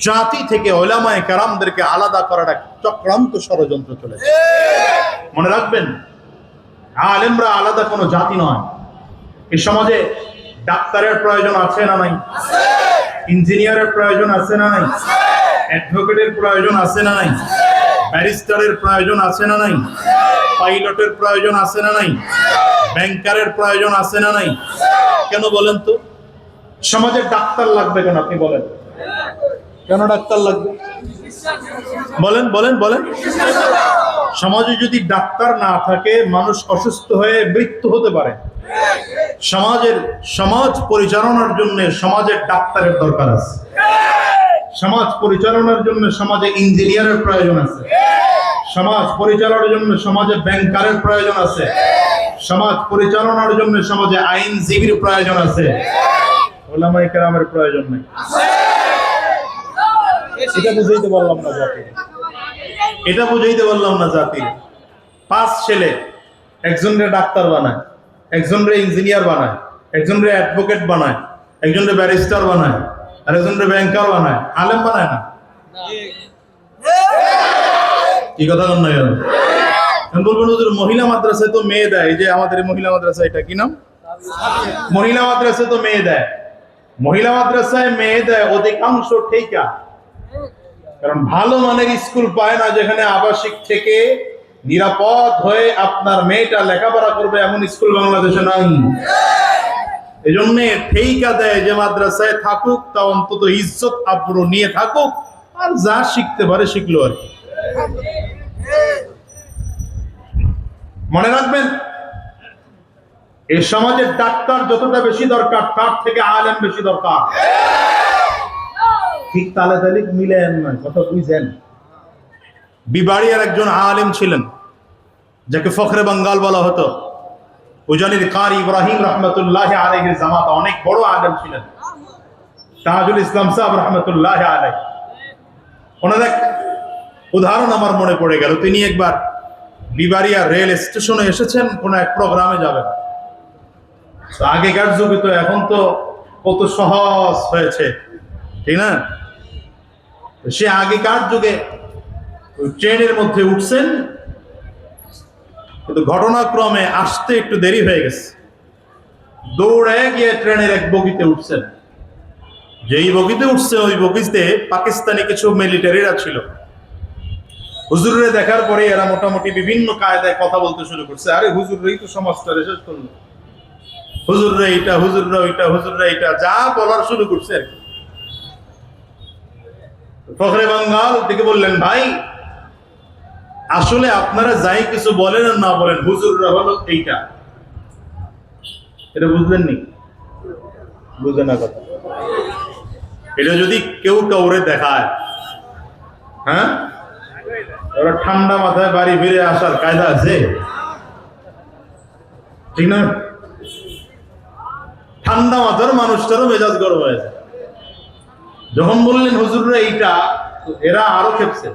জাতি থেকে ওলামায় কারামদেরকে আলাদা করার এক চক্রান্ত ষড়যন্ত্র চলেছে। মনে রাখবেন, আলেমরা আলাদা কোনো জাতি নয়। এই সমাজে ডাক্তারের প্রয়োজন আছে না নাই? ইঞ্জিনিয়ারের প্রয়োজন আছে না নাই? অ্যাডভোকেটের প্রয়োজন আছে না নাই? ব্যারিস্টারের প্রয়োজন আছে না নাই? পাইলটের প্রয়োজন আছে না নাই? ব্যাংকারের প্রয়োজন আছে না নাই? কেন বলেন তো? সমাজে ডাক্তার লাগবে কেন আপনি বলেন? কেন ডাক্তার লাগবে? বলেন বলেন বলেন। সমাজে যদি ডাক্তার না থাকে, মানুষ অসুস্থ হয়ে মৃত্যু হতে পারে। সমাজের সমাজ পরিচালনার জন্য সমাজের ডাক্তারের দরকার আছে। সমাজ পরিচালনার জন্য সমাজে ইঞ্জিনিয়ারের প্রয়োজন আছে। সমাজ পরিচালনার জন্য সমাজে ব্যাংকারের প্রয়োজন আছে। সমাজ পরিচালনার জন্য সমাজে আইনজীবীর প্রয়োজন আছে। ওলামাই কেরামের প্রয়োজন নেই। এটা বুঝাইতে পারলাম না জাতি। এটা বুঝাইতে পারলাম না জাতি। পাঁচ ছেলে, একজনরে ডাক্তার বানায়, একজনরে ইঞ্জিনিয়ার বানায়, একজনরে অ্যাডভোকেট বানায়, একজনরে ব্যারিস্টার বানায়, আর একজনরে ব্যাংকার বানায়। আলেম বানায় না? কি কথা বল না গেল আমি বলব হুজুর, মহিলা মাদ্রাসায় তো মেয়ে দেয়। যে আমাদের মহিলা মাদ্রাসা এটা কি নাম? মহিলা মাদ্রাসায় তো মেয়ে দেয়। মহিলা মাদ্রাসায় মেয়ে দেয় অধিকাংশ ঠিকা কারণ ভালো মানের স্কুল পায় না যেখানে আবাসিক থেকে নিরাপদ হয়ে আপনার মেয়েটা লেখাপড়া করবে এমন স্কুল বাংলাদেশে নাই। এই জন্য ঠিকা দেয় যে মাদ্রাসায় থাকুক তা অন্তত ইজ্জত, আব্রু নিয়ে থাকুক, আর যা শিখতে পারে শিখলো আর কি। মনে রাখবেন এই সমাজের ডাক্তার যতটা বেশি দরকার, তার থেকে আলেম বেশি দরকার। ঠিক তালে তালিক মিলেন না, কথা বুঝছেন বিবাড়িয়ার একজন আলেম ছিলেন, যাকে ফখরে বাঙ্গাল বলা হতো। উজানির কার ইব্রাহিম রহমতুল্লাহ আলহের জামাতা, অনেক বড় আলেম ছিলেন। তাজুল ইসলাম সাহেব রহমতুল্লাহ আলাই ওনার এক উদাহরণ আমার মনে পড়ে গেল। তিনি একবার বিবাড়িয়া রেল স্টেশনে এসেছেন, কোন এক প্রোগ্রামে যাবেন। আগেকার যুগে তো এখন তো কত সহজ হয়েছে, ঠিক না? সে আগেকার যুগে ট্রেনের মধ্যে উঠছেন, কিন্তু ঘটনাক্রমে আসতে একটু দেরি হয়ে গেছে। দৌড়ে গিয়ে ট্রেনের এক বগিতে উঠছেন। যেই বগিতে উঠছে, ওই বগিতে পাকিস্তানি কিছু মিলিটারিরা ছিল। হুজুরে দেখার পরে এরা মোটামুটি বিভিন্ন কায়দায় কথা বলতে শুরু করছে। আরে হুজুরই তো সমাজটা শেষ করল এইটা, হুজুররা ওইটা, হুজুররা এইটা, যা বলার শুরু করছে আর কি। ফখরে বাঙ্গাল থেকে বললেন, ভাই, আসলে আপনারা যাই কিছু বলেন আর না বলেন, হুজুররা হলো এইটা। এটা বুঝলেন নি বুঝে না কথা। এটা যদি কেউ কাউরে দেখায় হ্যাঁ? ওরা ঠান্ডা মাথায় বাড়ি ফিরে আসার কায়দা আছে? ঠিক না? ঠান্ডা মাথার মানুষটারও মেজাজ গরম হয়েছে যখন বললেন, হুজুররা এইটা এরা আরও খেপছে।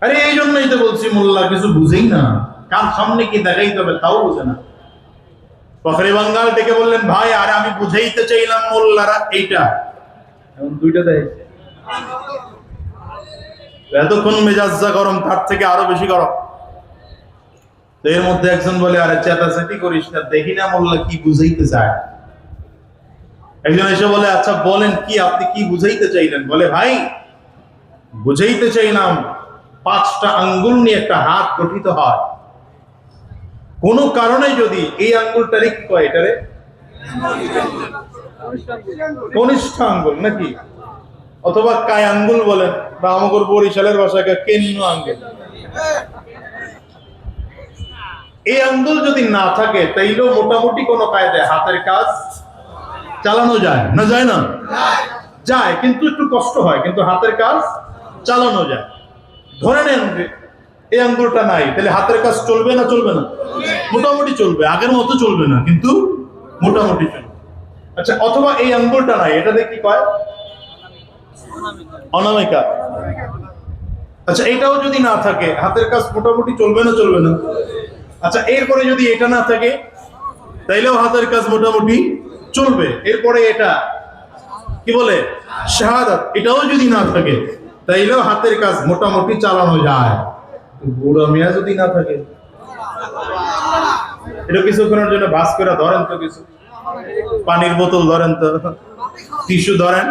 আরে, এই জন্যই তো বলছি, মোল্লা, কিছু বুঝেই না। কার সামনে কি দেখাইতে হবে, তাও বুঝে না। ফখরে বাঙ্গাল থেকে বললেন, ভাই, আরে, আমি বুঝাইতে চাইলাম মোল্লারা এইটা। এখন দুইটা দেয়। এতক্ষণ মেজাজ যা গরম, তার থেকে আরও বেশি গরম। এর মধ্যে একজন বলে, আরে চেতা চেতাচেতি করিস না, দেখি না মোল্লা কি বুঝাইতে চায়। একজন এসে বলে আচ্ছা বলেন কি? আপনি কি বুঝাইতে চাইলেন? বলে, ভাই, বুঝাইতে চাইলাম পাঁচটা আঙ্গুল নিয়ে একটা হাত গঠিত হয়। কোনো কারণে যদি এই আঙ্গুলটারে কি কয় এটারে? কনিষ্ঠ আঙ্গুল নাকি? অথবা কায় আঙ্গুল বলেন, বা আমাদের বরিশালের ভাষায় কেন্ন আঙ্গুল। এই আঙ্গুল যদি না থাকে, তাইলেও মোটামুটি কোনো কায়দায় হাতের কাজ চালানো যায় না যায় না? যায়, কিন্তু একটু কষ্ট হয়, কিন্তু হাতের কাজ চালানো যায়। ধরে নেন এই আঙ্গুলটা নাই, তাহলে হাতের কাজ চলবে না চলবে না? মোটামুটি চলবে, আগের মতো চলবে না, কিন্তু মোটামুটি চলবে। আচ্ছা অথবা এই আঙ্গুলটা নাই এটাতে কি কয়? অনামিকা। আচ্ছা এটাও যদি না থাকে, হাতের কাজ মোটামুটি চলবে না চলবে না? আচ্ছা এরপরে যদি এটা না থাকে, তাইলেও হাতের কাজ মোটামুটি চলবে। এরপরে এটা, কি বলে? শাহাদাত, এটাও যদি না থাকে, তাইলেও হাতের কাজ মোটামুটি চালানো যায়। বুড়ো মিয়া যদি না থাকে, এটা কিছু কিছুক্ষণের জন্য বাস করে ধরেন তো কিছু। পানির বোতল ধরেন তো, টিস্যু ধরেন।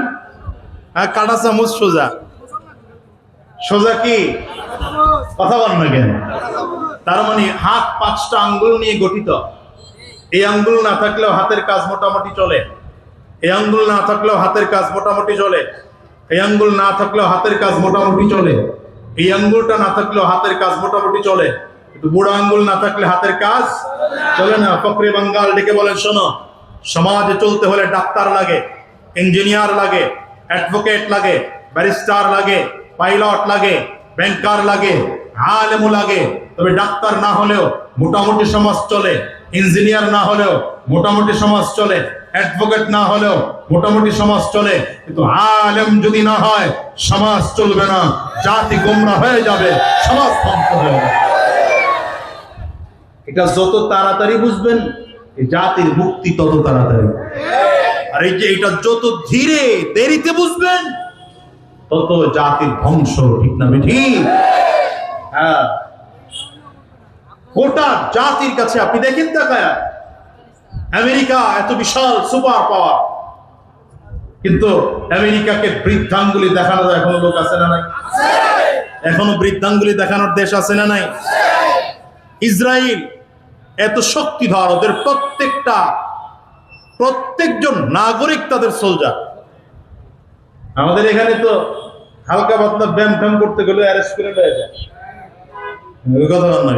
হ্যাঁ কাটা চামচ সোজা। সোজা কি? কথা বল না কেন? তার মানে হাত পাঁচটা আঙ্গুল নিয়ে গঠিত। এই আঙ্গুল না থাকলেও হাতের কাজ মোটামুটি চলে। এই আঙ্গুল না থাকলেও হাতের কাজ মোটামুটি চলে। এই আঙ্গুল না থাকলেও হাতের কাজ মোটামুটি চলে। এই আঙ্গুলটা না থাকলেও হাতের কাজ মোটামুটি চলে। কিন্তু বুড়ো আঙ্গুল না থাকলে হাতের কাজ চলে না। ফকরে বাঙ্গাল ডেকে বলেন, শোনো, সমাজে চলতে হলে ডাক্তার লাগে, ইঞ্জিনিয়ার লাগে, অ্যাডভোকেট লাগে, ব্যারিস্টার লাগে, পাইলট লাগে, ব্যাংকার লাগে, আলেমু লাগে। তবে ডাক্তার না হলেও মোটামুটি সমাজ চলে। ইঞ্জিনিয়ার না হলেও মোটামুটি সমাজ চলে, অ্যাডভোকেট না হলেও মোটামুটি সমাজ চলে, কিন্তু আলেম যদি না হয়, সমাজ চলবে না, জাতি গোমরা হয়ে যাবে, সমাজ ধ্বংস হয়ে যাবে। এটা যত তাড়াতাড়ি বুঝবেন জাতির মুক্তি তত তাড়াতাড়ি। আর এই যে এটা যত ধীরে দেরিতে বুঝবেন, তত জাতির ধ্বংস, ঠিক না ঠিক হ্যাঁ। গোটা জাতির কাছে আপনি দেখেন তাকায় আমেরিকা এত বিশাল সুপার পাওয়ার। কিন্তু আমেরিকাকে বৃদ্ধাঙ্গুলি দেখানো এখনও লোক আছে না নাই? এখনও বৃদ্ধাঙ্গুলি দেখানোর দেশ আছে না নাই? ইসরায়েল এত শক্তিধর ওদের প্রত্যেকটা, প্রত্যেকজন নাগরিক তাদের সোলজার আমাদের এখানে তো হালকা পাতলা ব্যায়াম ফ্যাম করতে গেলে অ্যারেস্ট করে দেওয়া যায়। কথা বল না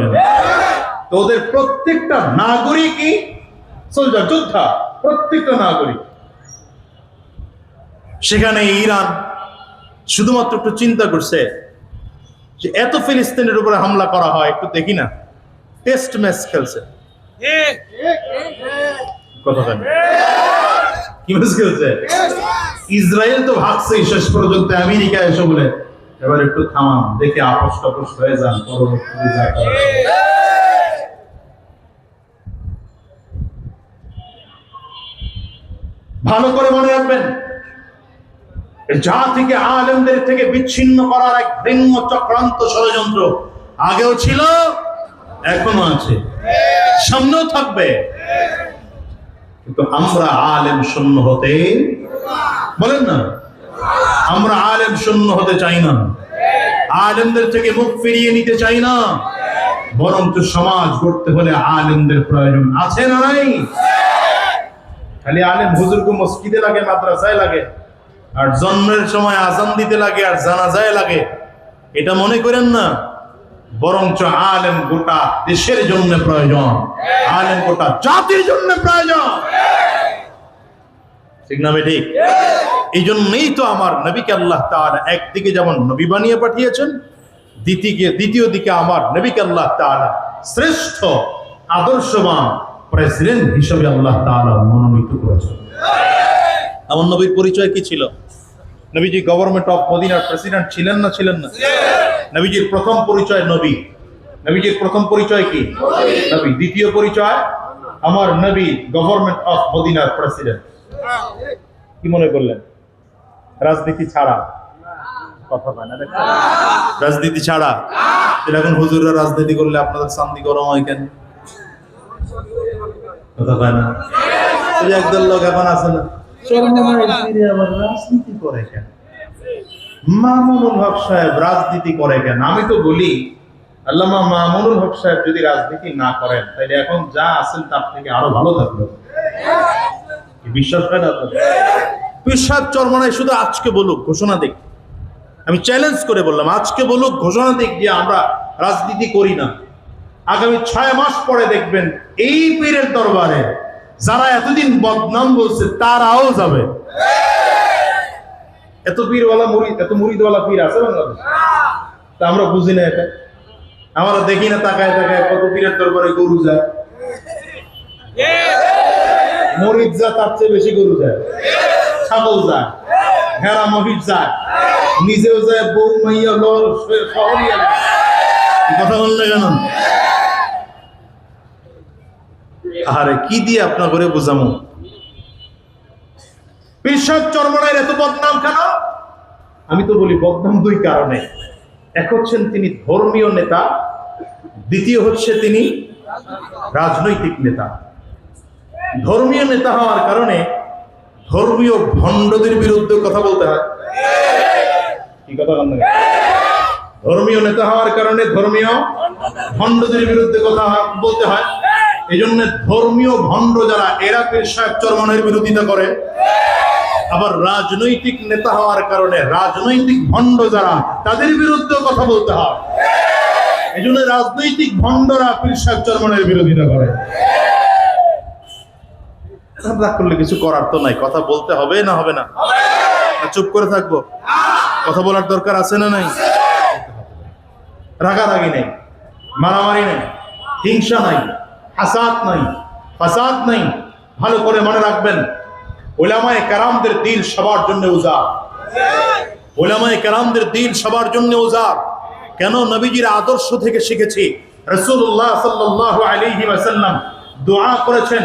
তো ওদের প্রত্যেকটা নাগরিকই সোলজার যোদ্ধা প্রত্যেকটা নাগরিক। সেখানে ইরান শুধুমাত্র একটু চিন্তা করছে যে এত ফিলিস্তিনের উপরে হামলা করা হয় একটু দেখি না। টেস্ট ম্যাচ খেলছে। কথা কি ম্যাচ খেলছে? ইসরায়েল তো ভাবছে শেষ পর্যন্ত আমেরিকা এসে বলে এবার একটু থামান দেখে আপোষ টপস হয়ে যান, পরবর্তীতে যা ভালো করে মনে রাখবেন, এই জাতিকে আলেমদের থেকে বিচ্ছিন্ন করার এক ভিন্ন চক্রান্ত ষড়যন্ত্র আগেও ছিল, এখনও আছে। সামনেও থাকবে। কিন্তু আমরা আলেম শূন্য হতে বলেন না, আমরা আলেম শূন্য হতে চাই না। আলেমদের থেকে মুখ ফিরিয়ে নিতে চাই না। বরঞ্চ সমাজ গড়তে হলে আলেমদের প্রয়োজন আছে না নাই? খালি আলেম হুজুরকে মসজিদে লাগে, মাদ্রাসায় লাগে, আর জন্মের সময় আজান দিতে লাগে, আর জানাজায় লাগে, এটা মনে করেন না? বরঞ্চ আলেম গোটা দেশের জন্য প্রয়োজন, আলেম গোটা জাতির জন্য প্রয়োজন। ঠিক না ঠিক এই জন্যই তো আমার নবীকে আল্লাহ তাআলা একদিকে যেমন নবী বানিয়ে পাঠিয়েছেন দ্বিতীয় দ্বিতীয় দিকে আমার নবীকে আল্লাহ তাআলা শ্রেষ্ঠ আদর্শবান প্রেসিডেন্ট হিসেবে আল্লাহ তাআলা মনোনীত করেছেন। আমার নবীর পরিচয় কি ছিল? নবীজি গভর্নমেন্ট অফ মদিনার প্রেসিডেন্ট ছিলেন না ছিলেন না? নবীজির প্রথম পরিচয় নবী। নবীজির প্রথম পরিচয় কি? নবী। দ্বিতীয় পরিচয় আমার নবী গভর্নমেন্ট অফ মদিনার প্রেসিডেন্ট কি মনে করলেন? রাজনীতি ছাড়া। কথা হয় না রাজনীতি ছাড়া। এখন হুজুররা রাজনীতি করলে আপনাদের শান্তি গরম হয় কেন? কথা হয় না। একদল লোক এখন আছে না। রাজনীতি করে কেন? সাহেব রাজনীতি করে কেন? আমি তো বলি সাহেব যদি রাজনীতি না করেন এখন যা তার থেকে আরও ভালো বিশ্বাস হয় না? পিসাব চরমনায় শুধু আজকে বলুক, ঘোষণা দিক। আমি চ্যালেঞ্জ করে বললাম, আজকে বলুক, ঘোষণা দিক যে আমরা রাজনীতি করি না। আগামী ছয় মাস পরে দেখবেন এই পীরের দরবারে যারা এতদিন বদনাম বলছে, তারাও যাবে। এত পীরওয়ালা মুড়ি, এত মুড়িদওয়ালা পীর আছে বাংলাদেশ? তা আমরা বুঝি না এটা। আমরা দেখি না, তাকায় তাকায় কত পীরের দরবারে গরু যায়। মরিচ যা তার চেয়ে বেশি গরু যায়। ছাগল যায়, ভেড়া, মহিষ যায়। নিজেও যায়, বউ, মাইয়া শহরিয়া কথা বললে কেন? কি দিয়ে আপনার করে বোঝামো? পিসাব চরমনায়ের এত বদনাম কেন? আমি তো বলি, বদনাম দুই কারণে। এক হচ্ছেন তিনি ধর্মীয় নেতা, দ্বিতীয় হচ্ছে তিনি রাজনৈতিক নেতা। ধর্মীয় নেতা হওয়ার কারণে ধর্মীয় ভণ্ডদের বিরুদ্ধে কথা বলতে হয়। কি কথা? ধর্মীয় নেতা হওয়ার কারণে ধর্মীয় ভণ্ডদের বিরুদ্ধে কথা বলতে হয়। এই জন্য ধর্মীয় ভণ্ড যারা, এরা সাহেব চরমনের বিরোধিতা করে। আবার রাজনৈতিক নেতা হওয়ার কারণে রাজনৈতিক ভণ্ড যারা, তাদের বিরুদ্ধে কথা বলতে হয়। এই জন্য রাজনৈতিক ভণ্ডরা পীর সাহেব চরমনের বিরোধিতা করে। রাগ করলে কিছু করার তো নাই। কথা বলতে হবে না হবে না? চুপ করে থাকব? কথা বলার দরকার আছে না নাই? রাগারাগি নেই। মারামারি নেই। হিংসা নাই। হাসাত নাই। ফাসাদ নাই। ভালো করে মনে রাখবেন ওলামায়ে কারামদের দিল সবার জন্য উজাড়। ওলামায়ে কারামদের দিল সবার জন্য উজাড়। কেন নবীজির আদর্শ থেকে শিখেছি? রসুল্লাহ সাল্লাল্লাহু আলাইহি ওয়াসাল্লাম দোয়া করেছেন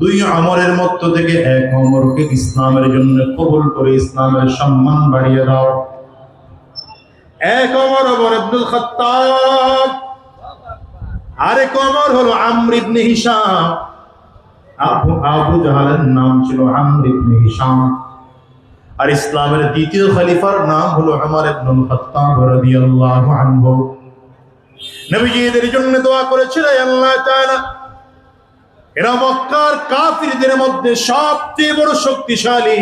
দুই আমরের মধ্য থেকে এক আমরকে ইসলামের জন্য কবুল করে ইসলামের সম্মান বাড়িয়ে দাও। এক অমর ওমর আব্দুল খাত্তাব। আরেক অমর হলো Amr ibn Hisham. Abu Abu জাহালের নাম ছিল আমর ইবনে হিশাম। আর ইসলামের দ্বিতীয় খলিফার নাম হলো ওমর ইবনুল খাত্তাব রাদিয়াল্লাহু আনহু। নবীজি এদের জন্য দোয়া করেছিলেন আল্লাহ তাআলা এরা মক্কার কাফিরদের মধ্যে সবচেয়ে বড় শক্তিশালী।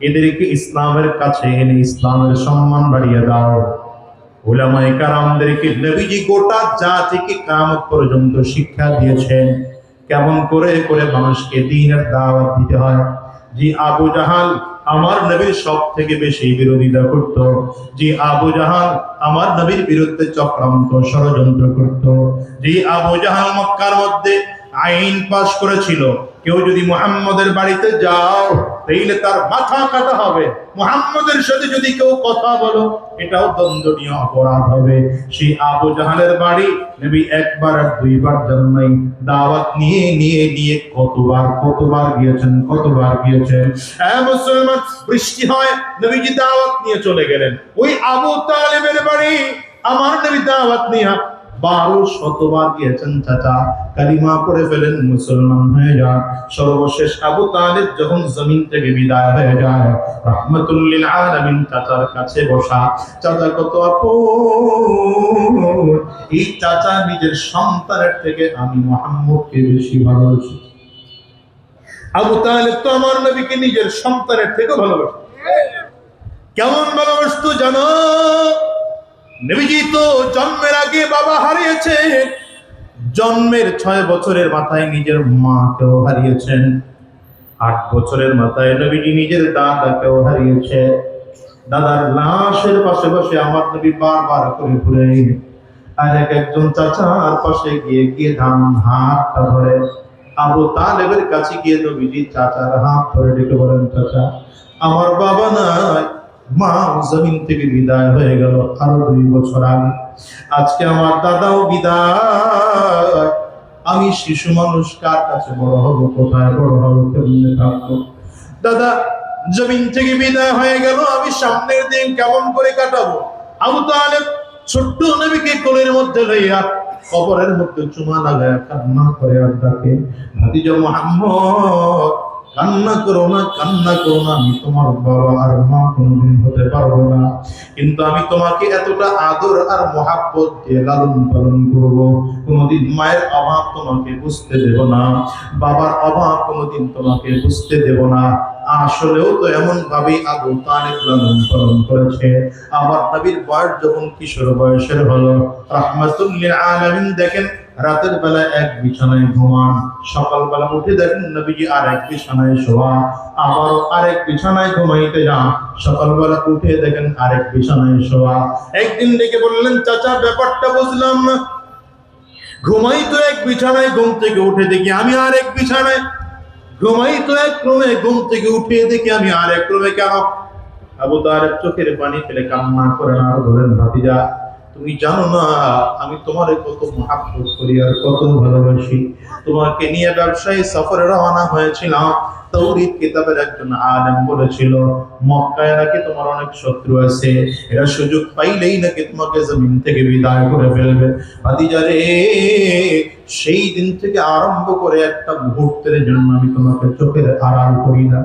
এদেরকে ইসলামের কাছে এনে ইসলামের সম্মান বাড়িয়ে দাও। ওলামায়ে কারামদেরকে নবীজি গোটা জাতিকে কামত পর্যন্ত শিক্ষা দিয়েছেন। কেমন করে করে মানুষকে দিনের দাওয়াত দিতে হয়। জি আবু জাহাল আমার নবীর সব থেকে বেশি বিরোধিতা করত। জি আবু জাহাল আমার নবীর বিরুদ্ধে চক্রান্ত ষড়যন্ত্র করত। জি আবু জাহাল মক্কার মধ্যে আইন পাশ করেছিল। কেউ যদি মুহাম্মদের বাড়িতে যাও, তাইলে তার মাথা কাটা হবে। মুহাম্মদের সাথে যদি কেউ কথা বলো, এটাও দণ্ডনীয় অপরাধ হবে। সেই আবু জাহালের বাড়ি, নবী একবার আর দুইবার জন্মাই দাওয়াত নিয়ে নিয়ে নিয়ে কতবার কতবার গিয়েছেন কতবার গিয়েছেন? মুসলমান, বৃষ্টি হয়, নবীজি দাওয়াত নিয়ে চলে গেলেন। ওই আবু তালেবের বাড়ি, আমার নবী দাওয়াত নিয়ে বারো শতবার গিয়েছেন চাচা। কালিমা পড়ে ফেলেন মুসলমান হয়ে যান। সর্বশেষ আবু তালেব যখন জমিন থেকে বিদায় হয়ে যায় রহমতুল্লিল আলামিন চাচার কাছে বসা, চাচা, কত এই চাচা নিজের সন্তানের থেকে আমি মোহাম্মদকে বেশি ভালোবাসি। আবু তালেব তো আমার নবীকে নিজের সন্তানের থেকে ভালোবাসে। কেমন ভালোবাসতো জানো? নবীজি তো জন্মের আগে বাবা হারিয়েছে জন্মের ছয় বছরের মাথায় নিজের মাকেও হারিয়েছেন। আট বছরের মাথায় নবীজি নিজের দাদাকেও হারিয়েছে দাদার লাশের পাশে বসে আমার নবী বারবার করে ঘুরে আর এক একজন চাচার পাশে গিয়ে গিয়ে ধান হাতটা ধরে। আবু তালেবের কাছে গিয়ে নবীজি চাচার হাত ধরে ডেকে বলেন, চাচা, আমার বাবা নাই মা, জমিন থেকে বিদায় হয়ে দুই বছর আজকে আমার দাদাও বিদায়। আমি শিশু মানুষ, কার কাছে বড় হব, কোথায় বড় হব থাকব? দাদা, জমিন থেকে বিদায় হয়ে গেল, আমি সামনের দিন কেমন করে কাটাবো? আবু তালেব ছোট্ট নবীকে কোলের মধ্যে লইয়া কবরের মধ্যে চুমা লাগায় কান্না করে আর ডাকে ভাতিজা মোহাম্মদ কান্না করো না, কান্না করো না, আমি তোমার বাবা আর মা কোনোদিন হতে পারব না। কিন্তু আমি তোমাকে এতটা আদর আর মহাব্বত দিয়ে লালন পালন করব, কোনোদিন মায়ের অভাব তোমাকে বুঝতে দেব না, বাবার অভাব কোনোদিন তোমাকে বুঝতে দেব না। আসলেও তো এমন ভাবে আবু তালেব লালন পালন করেছে। আমার নবীর বয়স যখন কিশোর বয়সের হলো রাহমাতুল্লিল আলামিন দেখেন রাতের বেলা এক বিছানায় ঘুমান। সকালবেলা উঠে দেখেন নবীজি আর এক বিছানায় শোয়া। আবারও আরেক বিছানায় ঘুমাইতে যান। সকালবেলা উঠে দেখেন আরেক বিছানায় শোয়া। একদিন ডেকে বললেন, চাচা, ব্যাপারটা বুঝলাম। ঘুমাই তো এক বিছানায়, ঘুম থেকে উঠে দেখি আমি আর এক বিছানায়। ঘুমাই তো এক ক্রমে ঘুম থেকে উঠিয়ে দেখি আমি আর এক ক্রমে কেন? আবু তার চোখের পানি ফেলে কান্না করে আর বলেন, ভাতিজা, তুমি জানো না, আমি তোমার কত মহাপ্রত করি আর কত ভালোবাসি। তোমাকে নিয়ে ব্যবসায়ী সফরে রওনা হয়েছিলাম। তৌরিদ কিতাবের একজন আলেম বলেছিল, মক্কায় নাকি তোমার অনেক শত্রু আছে, এরা সুযোগ পাইলেই নাকি তোমাকে জমিন থেকে বিদায় করে ফেলবে। ভাতিজা সেই দিন থেকে আরম্ভ করে একটা মুহূর্তের জন্য আমি তোমাকে চোখের আড়াল করি না।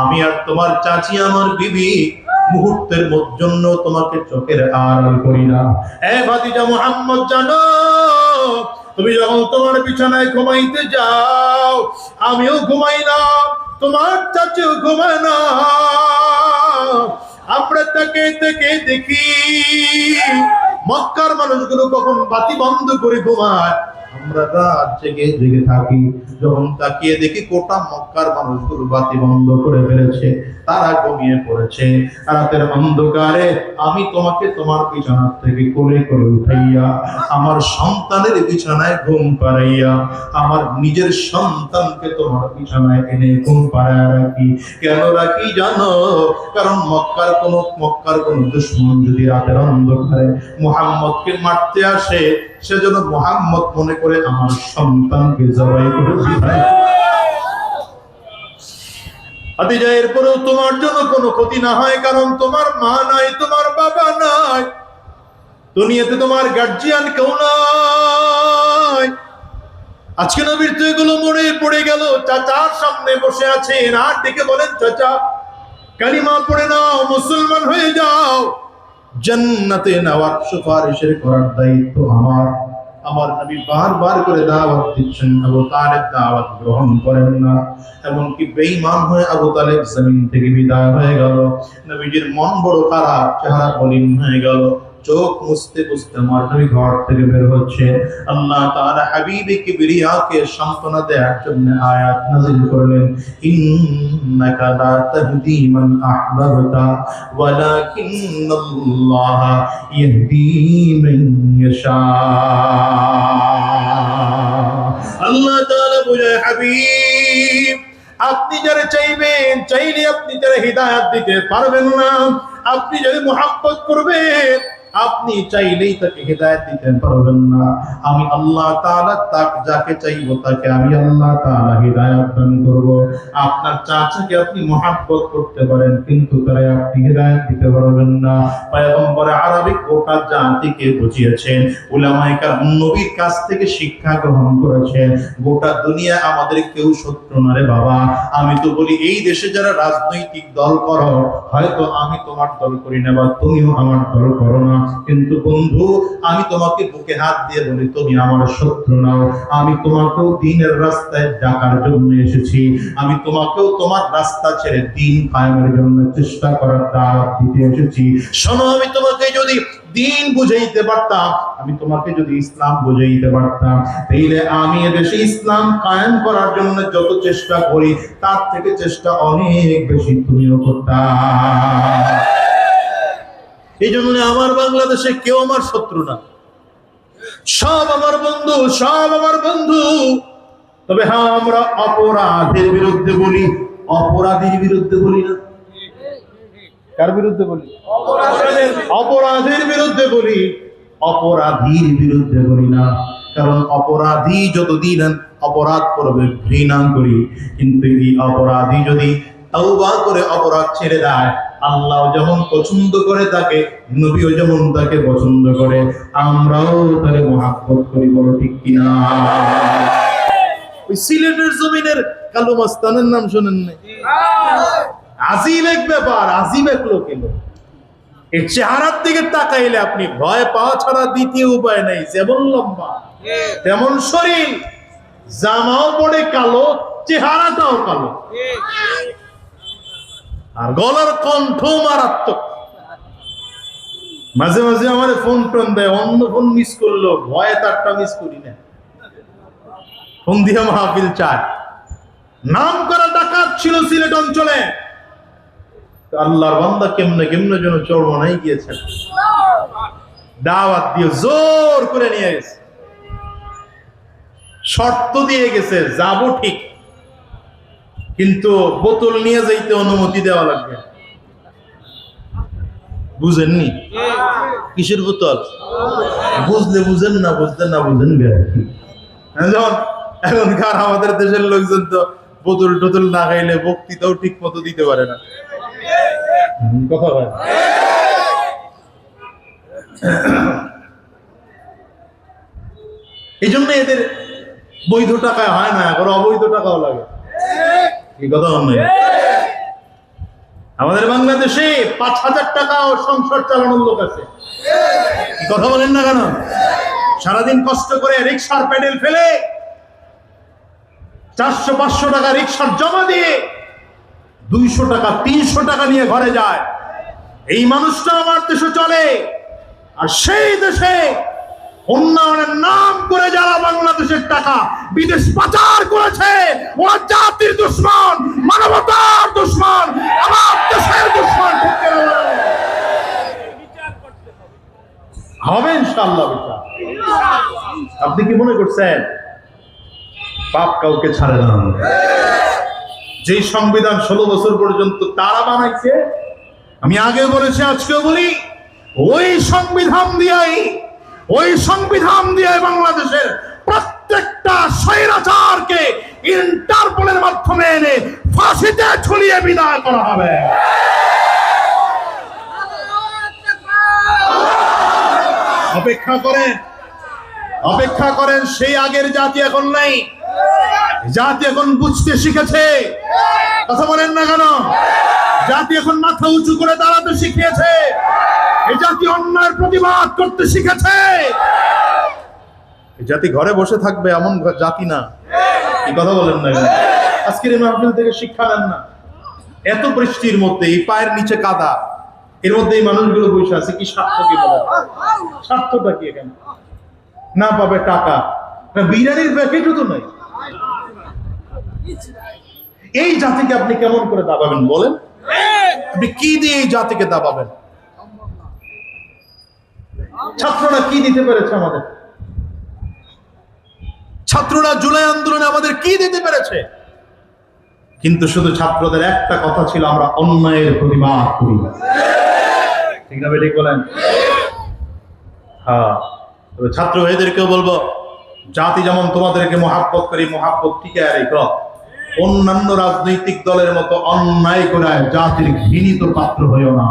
আমি আর তোমার চাচি, আমার বিবি মুহূর্তের জন্য তোমাকে চোখের আড়াল করি না। এ ভাতিজা মোহাম্মদ, জানো, তুমি যখন তোমার বিছানায় ঘুমাইতে যাও, আমিও ঘুমাই না। তোমার চাচু ঘুমায় আমরা তাকে তাকে দেখি। মক্কার মানুষগুলো কখন বাতি বন্ধ করে ঘুমায়। আমরা রাত জেগে জেগে থাকি। যখন তাকিয়ে দেখি কোটা মক্কার মানুষগুলো বাতি বন্ধ করে ফেলেছে। তারা ঘুমিয়ে পড়েছে রাতের অন্ধকারে। আমি তোমাকে তোমার বিছানা থেকে কোলে করে উঠাইয়া, আমার সন্তানের বিছানায় ঘুম পাড়াইয়া, আমার নিজের সন্তানকে তোমার বিছানায় এনে ঘুম পাড়ায় রাখি। কেন রাখি জানো? কারণ মক্কার কোন মক্কার কোন দুশ্মন যদি রাতের অন্ধকারে মোহাম্মদকে মারতে আসে সেজন্য মোহাম্মদ মনে করে আমার সন্তানকে জবাই করে আদিজা এরপরেও তোমার জন্য কোনো ক্ষতি না হয়, কারণ তোমার মা নাই, তোমার বাবা নাই। দুনিয়াতে তোমার গার্জিয়ান কেউ নাই। আজকে নবীর তো এগুলো মনে পড়ে গেল, চাচার সামনে বসে আছেন। আর ডেকে বলেন, চাচা, কালিমা পড়ে নাও, মুসলমান হয়ে যাও। জান্নাতে নেওয়ার সুপারিশের করার দায়িত্ব আমার। আমার নবী বারবার করে দাওয়াত দিচ্ছেন, আবু তালেব দাওয়াত গ্রহণ করেন না। এমনকি বেঈমান হয়ে আবু তালেব জমিন থেকে বিদায় হয়ে গেল। নবীজির মন বড় খারাপ, চেহারা বলিন হয়ে গেল। চোখ মুছতে মুছতে আমার নবী ঘর থেকে বের হচ্ছে। আল্লাহ তাআলা হাবিবে কিবরিয়াকে সান্ত্বনা দেওয়ার জন্য আয়াত নাযিল করলেন। ইন্নাকা লা তাহদি মান আহবাবতা, ওয়ালাকিন্নাল্লাহ ইয়াহদি মান ইয়াশা। আল্লাহ তাআলা বুঝায় হাবিব, আপনি যারা চাইবেন, চাইলে আপনি যারা হৃদায়াত দিতে পারবেন না। আপনি যদি মোহাম্মত করবেন আপনি চাইলেই তাকে হৃদায়ত দিতে পারবেন না। আমি আল্লাহ তাক যাকে চাইব তাকে আমি আল্লাহ তাআলা হৃদায়ত দান করব। আপনার চাচাকে আপনি মোহাব্বত করতে পারেন, কিন্তু তাই আপনি হৃদায়ত দিতে পারবেন না। পয়গম্বর আরবিক জাতিকে বুঝিয়েছেন নবীর কাছ থেকে শিক্ষা গ্রহণ করেছেন, গোটা দুনিয়া আমাদের কেউ শত্রু না রে বাবা। আমি তো বলি, এই দেশে যারা রাজনৈতিক দল করো, হয়তো আমি তোমার দল করি না বা তুমিও আমার দল করো না। কিন্তু বন্ধু, আমি তোমাকে বুকে হাত দিয়ে বলি, তুমি আমার শত্রু নাও। আমি তোমাকেও দিনের রাস্তায় ডাকার জন্য এসেছি। আমি তোমাকেও তোমার রাস্তা ছেড়ে দিন কায়েমের জন্য চেষ্টা করার দাওয়াত দিতে এসেছি। শোনো, আমি তোমাকে যদি দিন বুঝাইতে পারতাম, আমি তোমাকে যদি ইসলাম বুঝাইতে পারতাম, তাইলে আমি এদেশে ইসলাম কায়েম করার জন্য যত চেষ্টা করি, তার থেকে চেষ্টা অনেক বেশি তুমিও করতাম এই জন্য আমার বাংলাদেশে কেউ আমার শত্রু না। সব আমার বন্ধু, সব আমার বন্ধু। তবে হ্যাঁ আমরা অপরাধের বিরুদ্ধে বলি, অপরাধীর বিরুদ্ধে বলি না। কার বিরুদ্ধে বলি? অপরাধের বিরুদ্ধে বলি, অপরাধীর বিরুদ্ধে বলি না। কারণ অপরাধী যতদিন অপরাধ করবে, ঘৃণা করি। কিন্তু এই অপরাধী যদি তওবা করে অপরাধ ছেড়ে দেয়। আল্লাহ যেমন পছন্দ করে তাকে, নবীও যেমন তাকে পছন্দ করে, আমরাও তাকে মহাব্বত করি, বলো ঠিক কিনা? ওই সিলেটের জমিনের কালো মাস্তানের নাম শোনেন নাই? আজিব এক ব্যাপার, আজিব এক লোক এলো। এর চেহারার দিকে তাকাইলে আপনি ভয় পাওয়া ছাড়া দ্বিতীয় উপায় নেই, যেমন লম্বা, তেমন শরীর। জামাও পড়ে কালো, চেহারাটাও কালো। আর গলার কণ্ঠ মারাত্মক। মাঝে মাঝে আমার ফোন টোন দেয়, অন্য ফোন মিস করল, ভয়ে তারটা মিস করি না। ফোন দিয়ে মাহফিল চায় নাম করা ডাকাত ছিল সিলেট অঞ্চলে। আল্লাহর বান্দা কেমনে কেমনে যেন চরমনাই গিয়েছেন। দাওয়াত দিয়ে জোর করে নিয়ে গেছে। শর্ত দিয়ে গেছে, যাব ঠিক। কিন্তু বোতল নিয়ে যাইতে অনুমতি দেওয়া লাগবে। বুঝেননি? কিসের বোতল? বুঝলে বুঝেন না বুঝতে না বুঝেন হ্যাঁ, যেমন এখনকার আমাদের দেশের লোকজন তো বোতল টোতল না খাইলে বক্তৃতাও ঠিক মতো দিতে পারে না। কথা এই জন্য এদের বৈধ টাকায় হয় না এখন অবৈধ টাকাও লাগে। আমাদের বাংলাদেশে পাঁচ হাজার টাকা ও সংসার চালানোর লোক আছে। কথা বলেন না কেন? সারাদিন কষ্ট করে রিক্সার প্যাডেল ফেলে চারশো, পাঁচশো টাকা রিক্সার জমা দিয়ে দুইশো টাকা, তিনশো টাকা নিয়ে ঘরে যায়। এই মানুষটা আমার দেশে চলে, আর সেই দেশে উন্নয়নের নাম করে যারা বাংলাদেশের টাকা বিদেশ পাচার করেছে, ওরা জাতির দুশ্মন, মানবতার দুশ্মন, আমার দেশের দুশ্মন। হবে ইনশাআল্লাহ বিচার। আপনি কি মনে করছেন? পাপ কাউকে ছাড়ে না। যেই সংবিধান ষোলো বছর পর্যন্ত তারা বানাইছে, আমি আগে বলেছি, আজকেও বলি, ওই সংবিধান দিয়েই ওই সংবিধান দিয়ে বাংলাদেশের প্রত্যেকটা স্বৈরাচারকে ইন্টারপোলের মাধ্যমে এনে ফাঁসিতে ছড়িয়ে বিদায় করা হবে। অপেক্ষা করেন অপেক্ষা করেন, সেই আগের জাতি এখন নাই। জাতি এখন বুঝতে শিখেছে। কথা বলেন না কেন? জাতি এখন মাথা উঁচু করে দাঁড়াতে শিখিয়েছে। এই জাতি অন্যায়ের প্রতিবাদ করতে শিখেছে। জাতি ঘরে বসে থাকবে এমন জাতি না। এই কথা বলেন না? আজকের মাহফিল থেকে শিক্ষা নেন না। এত বৃষ্টির মধ্যে এই পায়ের নিচে কাদা। এর মধ্যে এই মানুষগুলো বসে আছে, কি স্বার্থ কি বলে? স্বার্থটা কি এখানে? না পাবে টাকা। বিরিয়ানির প্যাকেটও তো নাই। এই জাতিকে আপনি কেমন করে দাবাবেন বলেন? আপনি কি দিয়ে এই জাতিকে দাবাবেন? ছাত্ররা কি দিতে পেরেছে আমাদের? ছাত্ররা জুলাই আন্দোলনে আমাদের কি দিতে পেরেছে? কিন্তু শুধু ছাত্রদের একটা কথা ছিল, আমরা অন্যায়ের প্রতিবাদ করি ঠিক না ঠিক বলেন? হ্যাঁ ছাত্র ভাইদেরকেও বলব, জাতি যেমন তোমাদেরকে মহাব্বত করি, মহাব্বত টিকে রেখো অন্যান্য রাজনৈতিক দলের মতো অন্যায় করায় জাতির ঘৃণিত পাত্র হইও না।